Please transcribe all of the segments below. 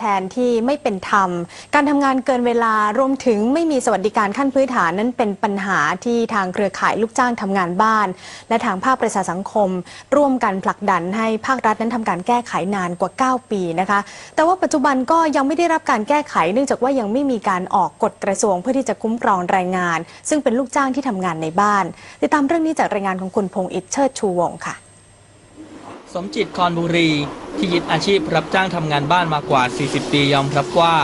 แทนที่ไม่เป็นธรรม การทำงานเกินเวลารวมถึงไม่มีสวัสดิการขั้นพื้นฐานนั้นเป็นปัญหาที่ทางเครือข่ายลูกจ้างทำงานบ้าน และทางภาคประชาสังคม ร่วมกันผลักดันให้ภาครัฐนั้นทำการแก้ไขนานกว่า 9 ปีนะคะ แต่ว่าปัจจุบันก็ยังไม่ได้รับการแก้ไข เนื่องจากว่ายังไม่มีการออกกฎกระทรวงเพื่อที่จะคุ้มครองแรงงาน ซึ่งเป็นลูกจ้างที่ทำงานในบ้าน ติดตามเรื่องนี้จากรายงานของคุณพงษ์อิทเชิดชูวงค่ะ สมจิตคอนบุรี ที่ยึดอาชีพรับจ้างทำงานบ้านมากว่า 40 ปียอมรับว่า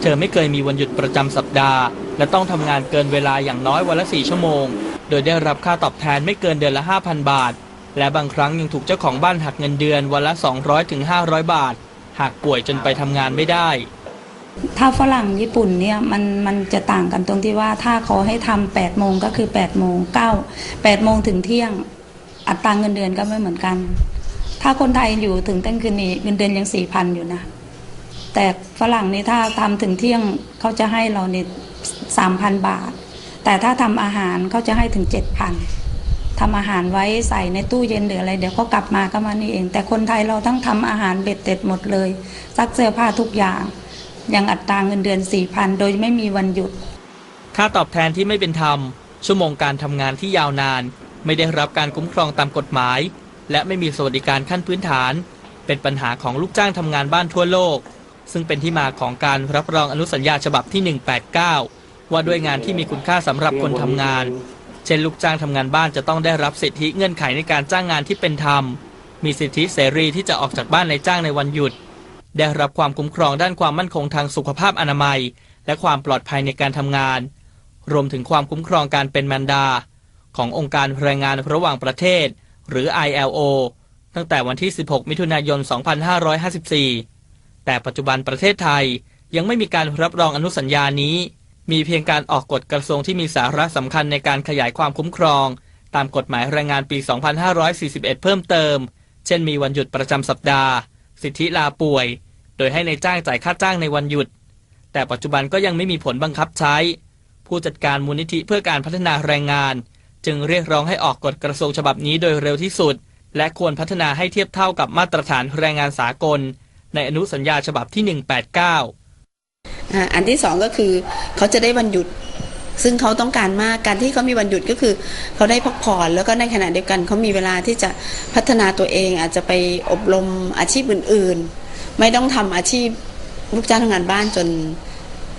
เธอไม่เคยมีวันหยุดประจำสัปดาห์ และต้องทำงานเกินเวลาอย่างน้อยวันละ 4 ชั่วโมง โดยได้รับค่าตอบแทนไม่เกินเดือนละ 5,000 บาท และบางครั้งยังถูกเจ้าของบ้านหักเงินเดือนวันละ 200ถึง500 บาท หากป่วยจนไปทำงานไม่ได้ ถ้าฝรั่งญี่ปุ่นเนี่ยมันมันจะต่างกันตรงที่ว่าถ้าเขาให้ทำแปดโมงก็คือแปดโมงเก้าแปดโมงถึงเที่ยงอัตราเงินเดือนก็ไม่เหมือนกัน ถ้าคนไทยอยู่ถึงเต้นคืนนี้เงินเดือนยังสี่พันอยู่นะ แต่ฝรั่งนี่ถ้าทำถึงเที่ยงเขาจะให้เราเนี่ยสามพันบาท แต่ถ้าทำอาหารเขาจะให้ถึงเจ็ดพันทำอาหารไว้ใส่ในตู้เย็นหรืออะไร เดี๋ยวเขากลับมาก็มานี่เอง แต่คนไทยเราทั้งทำอาหารเบ็ดเต็ดหมดเลยซักเสื้อผ้าทุกอย่างยังอัตราเงินเดือนสี่พันโดยไม่มีวันหยุด ค่าตอบแทนที่ไม่เป็นธรรม ชั่วโมงการทำงานที่ยาวนาน ไม่ได้รับการคุ้มครองตามกฎหมาย และไม่มีสวัสดิการขั้นพื้นฐาน เป็นปัญหาของลูกจ้างทำงานบ้านทั่วโลก ซึ่งเป็นที่มาของการรับรองอนุสัญญาฉบับที่ 189 ว่าด้วยงานที่มีคุณค่าสำหรับคนทำงาน เช่นลูกจ้างทำงานบ้านจะต้องได้รับสิทธิเงื่อนไขในการจ้างงานที่เป็นธรรม มีสิทธิเสรีที่จะออกจากบ้านในจ้างในวันหยุด ได้รับความคุ้มครองด้านความมั่นคงทางสุขภาพอนามัย และความปลอดภัยในการทำงาน รวมถึงความคุ้มครองการเป็นแมนดา ขององค์การแรงงานระหว่างประเทศ หรือ ILO ตั้งแต่วันที่ 16 มิถุนายน 2554 แต่ปัจจุบันประเทศไทยยังไม่มีการรับรองอนุสัญญานี้ มีเพียงการออกกฎกระทรวงที่มีสาระสำคัญในการขยายความคุ้มครอง ตามกฎหมายแรงงานปี 2541 เพิ่มเติม เช่นมีวันหยุดประจำสัปดาห์ สิทธิลาป่วย โดยให้ในจ้างจ่ายค่าจ้างในวันหยุด แต่ปัจจุบันก็ยังไม่มีผลบังคับใช้ ผู้จัดการมูลนิธิเพื่อการพัฒนาแรงงาน จึงเรียกร้องให้ออกกฎกระทรวงฉบับนี้โดยเร็วที่สุด และควรพัฒนาให้เทียบเท่ากับมาตรฐานแรงงานสากล ในอนุสัญญาฉบับที่ 189อ่าอันที่สองก็คือเขาจะได้วันหยุดซึ่งเขาต้องการมาก การที่เขามีวันหยุดก็คือ เขาได้พักผ่อน แล้วก็ในขณะเดียวกันเขามีเวลาที่จะพัฒนาตัวเอง อาจจะไปอบรมอาชีพอื่น ๆ ไม่ต้องทำอาชีพลูกจ้างทำงานบ้านจน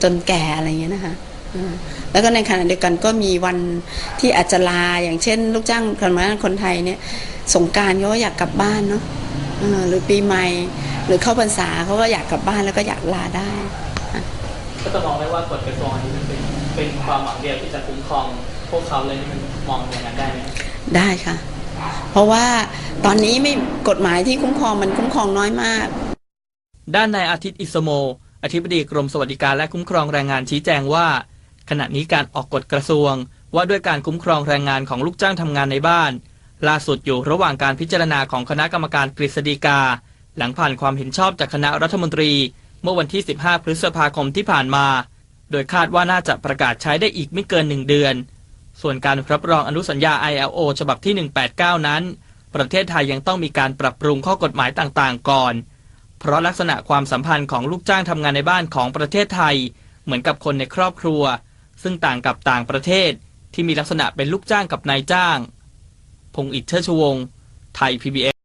จนแก่อะไรอย่างเงี้ยนะคะ แล้วก็ในขณะเดียวกันก็มีวันที่อาจจะลาอย่างเช่น ลูกจ้างคนมาคนไทยเนี่ยสงกรารเขาก็อยากกลับบ้านเนาะอ่าหรือปีใหม่หรือเข้าพรรษาเขาก็อยากกลับบ้านแล้วก็อยากลาได้ก็จะมองได้ว่ากฎกระทรวงอันนี้มันเป็นเป็นความหวังเดียวที่จะคุ้มครองพวกเขาเลยนี่มันมองอย่างนั้นได้ไหมได้ค่ะ เพราะว่าตอนนี้ไม่กฎหมายที่คุ้มครองมันคุ้มครองน้อยมาก ด้านนายอาทิตย์อิสโม อธิบดีกรมสวัสดิการและคุ้มครองแรงงานชี้แจงว่า ขณะนี้การออกกฎกระทรวง ว่าด้วยการคุ้มครองแรงงานของลูกจ้างทำงานในบ้าน ล่าสุดอยู่ระหว่างการพิจารณาของคณะกรรมการกฤษฎีกา หลังผ่านความเห็นชอบจากคณะรัฐมนตรี เมื่อวันที่ 15 พฤษภาคมที่ผ่านมา โดยคาดว่าน่าจะประกาศใช้ได้อีกไม่เกินหนึ่งเดือน ส่วนการรับรองอนุสัญญา ILO ฉบับที่ 189 นั้น ประเทศไทยยังต้องมีการปรับปรุงข้อกฎหมายต่างๆ ก่อน เพราะลักษณะความสัมพันธ์ของลูกจ้างทำงานในบ้านของประเทศไทย เหมือนกับคนในครอบครัว ซึ่งต่างกับต่างประเทศที่มีลักษณะเป็นลูกจ้างกับนายจ้าง พงอิทเชชวงไทย PBS